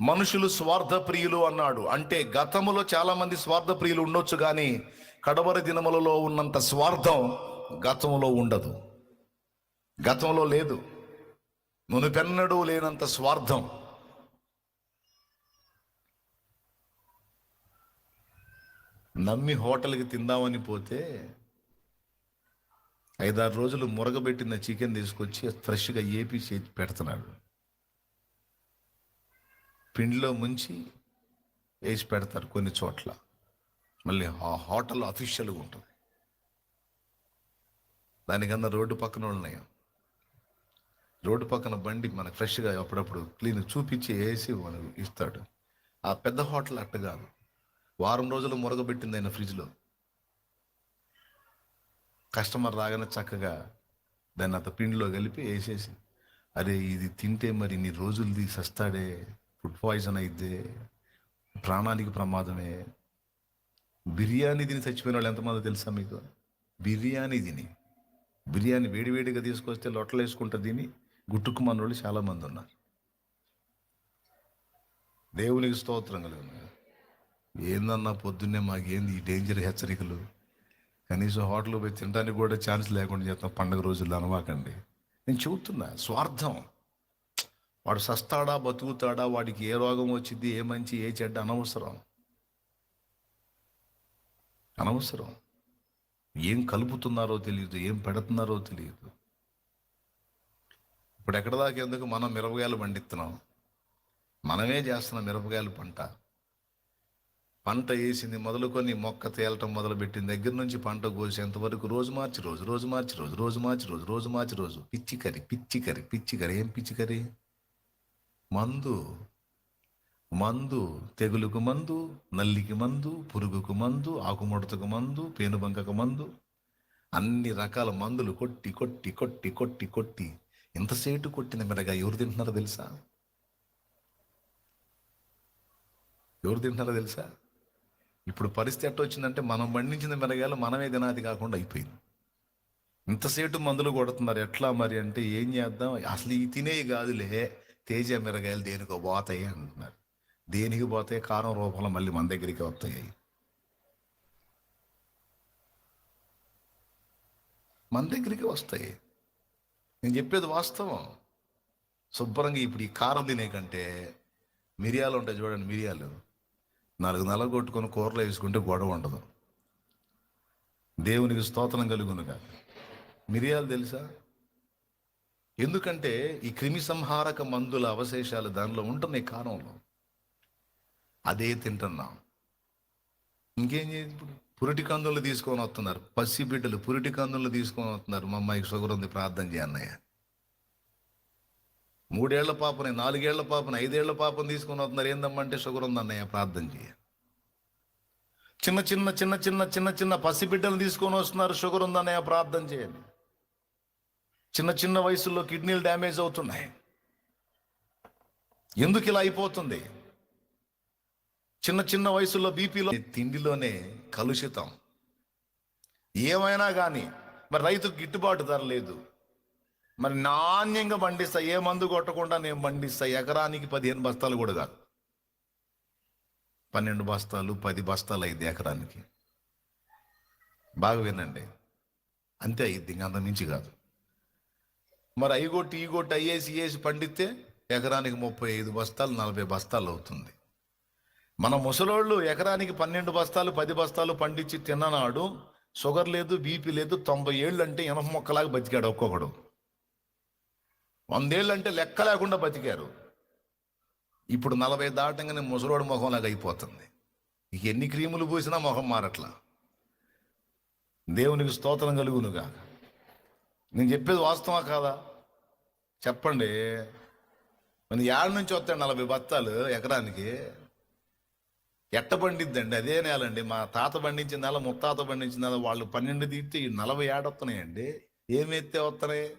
మనుషులు స్వార్థ ప్రియులు అన్నాడు. అంటే గతములో చాలా మంది స్వార్థ ప్రియులు ఉండొచ్చు కానీ కడవరి దినములలో ఉన్నంత స్వార్థం గతంలో ఉండదు. గతంలో లేదు. మునుపెన్నడూ లేనంత స్వార్థం. నమ్మి హోటల్కి తిందామని పోతే ఐదారు రోజులు మురగబెట్టిన చికెన్ తీసుకొచ్చి ఫ్రెష్గా ఏపీ చేసి పెడుతున్నాడు. పిండిలో ముంచి వేసి పెడతారు కొన్ని చోట్ల. మళ్ళీ ఆ హోటల్ అఫీషియల్గా ఉంటుంది. దానికన్నా రోడ్డు పక్కన ఉన్నాయి. రోడ్డు పక్కన బండి మనకు ఫ్రెష్గా అప్పుడప్పుడు క్లీన్ చూపించి వేసి మనకు ఇస్తాడు. ఆ పెద్ద హోటల్ అట్ట కాదు. వారం రోజులు మురగబెట్టింది ఆయన ఫ్రిడ్జ్లో. కస్టమర్ రాగానే చక్కగా దాన్ని అంత పిండిలో కలిపి వేసేసి అరే ఇది తింటే మరి ఇన్ని రోజులది సస్తాడే ఫుడ్ పాయిజన్ అయితే ప్రాణానికి ప్రమాదమే. బిర్యానీ తిని చచ్చిపోయిన వాళ్ళు ఎంతమంది తెలుసా మీకు? బిర్యానీ తిని. బిర్యానీ వేడివేడిగా తీసుకొస్తే లొట్టలు వేసుకుంటా తిని గుట్టుకుమన్న వాళ్ళు చాలామంది ఉన్నారు. దేవునికి స్తోత్రం కలుగు ఏందన్నా పొద్దున్నే మాకేంది ఈ డేంజర్ హెచ్చరికలు? కనీసం హోటల్లో పోయి తినడానికి కూడా ఛాన్స్ లేకుండా చేస్తాం. పండగ రోజుల్లో అనవాకండి. నేను చెబుతున్నా స్వార్థం. వాడు సస్తాడా బతుకుతాడా వాడికి ఏ రోగం వచ్చింది ఏ మంచి ఏ చెడ్డ అనవసరం. అనవసరం. ఏం కలుపుతున్నారో తెలియదు ఏం పెడుతున్నారో తెలియదు. ఇప్పుడు ఎక్కడ దాకా ఎందుకు మనం మిరపకాయలు పండిస్తున్నాం? మనమే చేస్తున్నాం మిరపకాయల పంట. పంట వేసింది మొదలుకొని మొక్క తేలటం మొదలుపెట్టిన దగ్గర నుంచి పంట కోసేంత వరకు రోజు మార్చి రోజు రోజు మార్చి రోజు రోజు మార్చి రోజు రోజు మార్చి రోజు. పిచ్చి కర్రీ పిచ్చి కర్రీ పిచ్చి కర్రీ ఏం పిచ్చి కర్రీ? మందు మందు తెగులుకు మందు నల్లికి మందు పురుగుకు మందు ఆకుముడతకు మందు పేనుబంకకు మందు అన్ని రకాల మందులు కొట్టి కొట్టి కొట్టి కొట్టి కొట్టి ఇంతసేటు కొట్టిన మెడగ ఎవరు తింటున్నారో తెలుసా? ఎవరు తింటున్నారో తెలుసా? ఇప్పుడు పరిస్థితి ఎట్ట వచ్చిందంటే మనం పండించిన మిరగాయలు మనమే తినాది కాకుండా అయిపోయింది. ఇంతసేటు మందులు కొడుతున్నారు. ఎట్లా మరి అంటే ఏం చేద్దాం? అసలు ఈ తినేవి కాదులే. తేజ మిరగాయలు దేనికో పోతాయి అంటున్నారు. దేనికి పోతాయి? కారం రూపంలో మళ్ళీ మన దగ్గరికి వస్తాయి. మన దగ్గరికి వస్తాయి. నేను చెప్పేది వాస్తవం. శుభ్రంగా ఇప్పుడు ఈ కారం తినే కంటే మిరియాలు ఉంటాయి చూడండి మిరియాలు. నాలుగు నెలలు కొట్టుకొని కూరలు వేసుకుంటే గొడవ ఉండదు. దేవునికి స్తోత్రం కలుగునుగా మిరియాలు తెలుసా? ఎందుకంటే ఈ క్రిమి సంహారక మందుల అవశేషాలు దానిలో ఉంటున్నాయి కారంలో. అదే తింటున్నాం. ఇంకేం చేయదు ఇప్పుడు? పురిటి కందులు తీసుకొని వస్తున్నారు. పసి బిడ్డలు పురిటి కందులు తీసుకొని వస్తున్నారు. మా అమ్మాయికి షుగర్ ఉంది ప్రార్థన చేయన్నయ్య మూడేళ్ళ పాపని నాలుగేళ్ళ పాపని ఐదేళ్ళ పాపని తీసుకొని వస్తున్నారు. ఏందమ్మంటే షుగర్ ఉంది అన్నయ్య ప్రార్థన చేయ. చిన్న చిన్న చిన్న చిన్న చిన్న చిన్న పసి బిడ్డలు తీసుకొని వస్తున్నారు. షుగర్ ఉందన్నయ్య ప్రార్థన చేయండి. చిన్న చిన్న వయసులో కిడ్నీలు డ్యామేజ్ అవుతున్నాయి. ఎందుకు ఇలా అయిపోతుంది? చిన్న చిన్న వయసులో బీపీలో తిండిలోనే కలుషితం. ఏమైనా కానీ మరి రైతుకు గిట్టుబాటు ధర లేదు. మరి నాణ్యంగా పండిస్తా ఏ మందు కొట్టకుండా నేను పండిస్తా ఎకరానికి పదిహేను బస్తాలు కూడా కాదు. పన్నెండు బస్తాలు పది బస్తాలు అయింది ఎకరానికి. బాగా వినండి. అంతే అయ్యిద్ది ఇంకా అంత మించి కాదు. మరి ఐగోటి ఈగోటి ఈ కొట్టి పండితే ఎకరానికి ముప్పై ఐదు బస్తాలు నలభై బస్తాలు అవుతుంది. మన ముసలోళ్ళు ఎకరానికి పన్నెండు బస్తాలు పది బస్తాలు పండించి తిన్ననాడు షుగర్ లేదు బీపీ లేదు తొంభై ఏళ్ళు అంటే ఎనభ మొక్కలాగా బతికాడు ఒక్కొక్కడు. వందేళ్ళు అంటే లెక్క లేకుండా బతికారు. ఇప్పుడు నలభై దాటంగానే ముసలోడు ముఖంలాగా అయిపోతుంది. ఎన్ని క్రీములు పూసినా మొహం మారట్లా. దేవునికి స్తోత్రం కలుగునుగా నేను చెప్పేది వాస్తవా కాదా? చెప్పండి. మన ఏళ్ళ నుంచి వస్తాయి నలభై బత్తాలు ఎకరానికి? ఎట్ట పండిద్దండి? అదే నేలండి. మా తాత పండించిన నెల ముత్తాత పండించిన నెల వాళ్ళు పన్నెండు తీస్తే ఈ నలభై ఏడొస్తున్నాయండి ఏమెత్తే వస్తున్నాయి?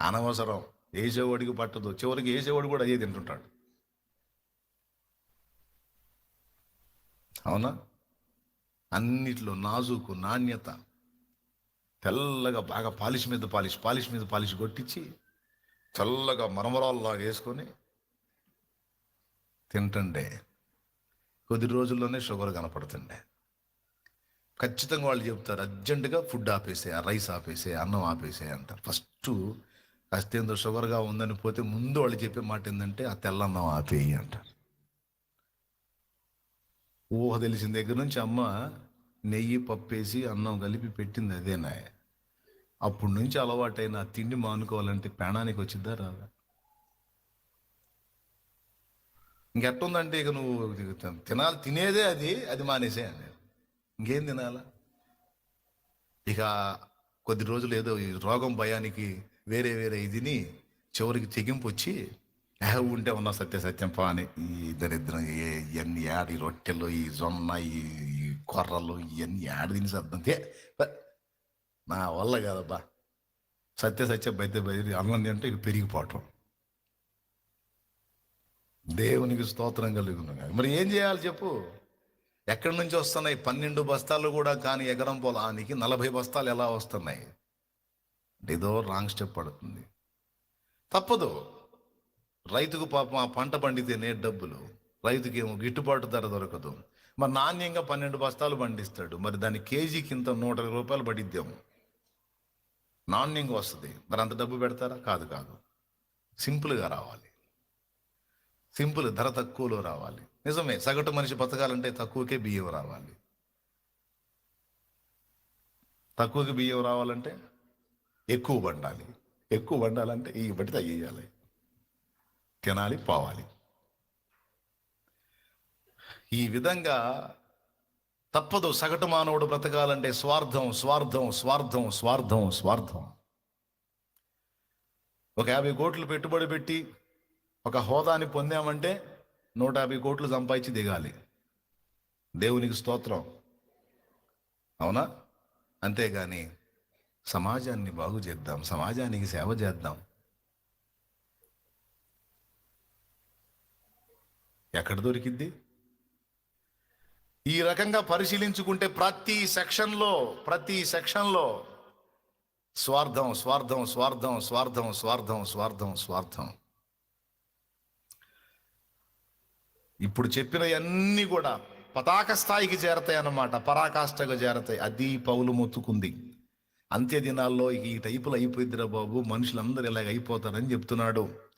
అనవసరం. వేసేవాడికి పట్టదు. చివరికి వేసేవాడు కూడా అదే తింటుంటాడు. అవునా? అన్నిట్లో నాజుకు నాణ్యత. తెల్లగా బాగా పాలిష్ మీద పాలిష్ పాలిష్ మీద పాలిష్ కొట్టించి చల్లగా మరమరాల్లాగా వేసుకొని తింటుండే. కొద్ది రోజుల్లోనే షుగర్ కనపడుతుండే. ఖచ్చితంగా వాళ్ళు చెప్తారు అర్జెంటుగా ఫుడ్ ఆపేసే ఆ రైస్ ఆపేసే అన్నం ఆపేసే అంటారు. ఫస్ట్ కాస్తేందో షుగర్గా ఉందని పోతే ముందు వాళ్ళు చెప్పే మాట ఏంటంటే ఆ తెల్లన్నం ఆపేయి అంటారు. ఊహ తెలిసిన దగ్గర నుంచి అమ్మ నెయ్యి పప్పేసి అన్నం కలిపి పెట్టింది అదేనా అప్పటి నుంచి అలవాటైన తిండి మానుకోవాలంటే ప్రాణానికి వచ్చిద్దా రాదా? ఇంకెట్టుందంటే ఇక నువ్వు తినాలి తినేదే అది అది మానేసే అని ఇంకేం తినాలా? ఇక కొద్ది రోజులు ఏదో ఈ రోగం భయానికి వేరే వేరే ఇదిని చివరికి తెగింపు వచ్చి "ఏహ్, ఉంటే ఉన్న సత్య సత్యం పా అని ఈ దరిద్రం ఏ- ఇవన్నీ యాడి రొట్టెలు ఈ జొన్న ఈ కొర్రలు ఇవన్నీ యాడ తిని సర్దంతే నా వల్ల కాదబ్బా. సత్య సత్య బయట బయట అన్నం అంటే ఇక పెరిగిపోవటం. దేవునికి స్తోత్రం కలుగును. మరి ఏం చేయాలి చెప్పు? ఎక్కడి నుంచి వస్తున్నాయి? పన్నెండు బస్తాలు కూడా కానీ ఎగరం పొలానికి నలభై బస్తాలు ఎలా వస్తున్నాయి? ఏదో రాంగ్ స్టెప్ పడుతుంది. తప్పదు. రైతుకు పాపం ఆ పంట పండితేనే డబ్బులు. రైతుకి ఏమో గిట్టుబాటు ధర దొరకదు. మరి నాణ్యంగా పన్నెండు బస్తాలు పండిస్తాడు. మరి దాని కేజీకి ఇంత నూట రూపాయలు పడిద్దాము. నాణ్యంగా వస్తుంది. మరి అంత డబ్బు పెడతారా? కాదు కాదు. సింపుల్గా రావాలి. సింపుల్ ధర తక్కువలో రావాలి. నిజమే సగటు మనిషి బతకాలంటే తక్కువకే బియ్యం రావాలి. తక్కువకి బియ్యం రావాలంటే ఎక్కువ వండాలి. ఎక్కువ వండాలంటే ఈ బట్టి తగ్గియాలి తినాలి పోవాలి. ఈ విధంగా తప్పదు సగటు మానవుడు బ్రతకాలంటే స్వార్థం స్వార్థం స్వార్థం స్వార్థం స్వార్థం. ఒక యాభై కోట్లు పెట్టుబడి పెట్టి ఒక హోదాని పొందామంటే నూట యాభై కోట్లు సంపాదించి దిగాలి. దేవునికి స్తోత్రం. అవునా? అంతేగాని సమాజాన్ని బాగు చేద్దాం సమాజానికి సేవ చేద్దాం. ఎక్కడ దొరికిద్ది? ఈ రకంగా పరిశీలించుకుంటే ప్రతి సెక్షన్లో ప్రతి సెక్షన్లో స్వార్థం స్వార్థం స్వార్థం స్వార్థం స్వార్థం స్వార్థం స్వార్థం. ఇప్పుడు చెప్పినవన్నీ కూడా పతాక స్థాయికి చేరతాయి అన్నమాట పరాకాష్ఠగా చేరతాయి. అది పౌలు మొత్తుకుంది. అంత్య దినాల్లో ఈ టైపులు అయిపోయిద్దిరా బాబు మనుషులందరూ ఇలాగ అయిపోతారని చెప్తున్నాడు.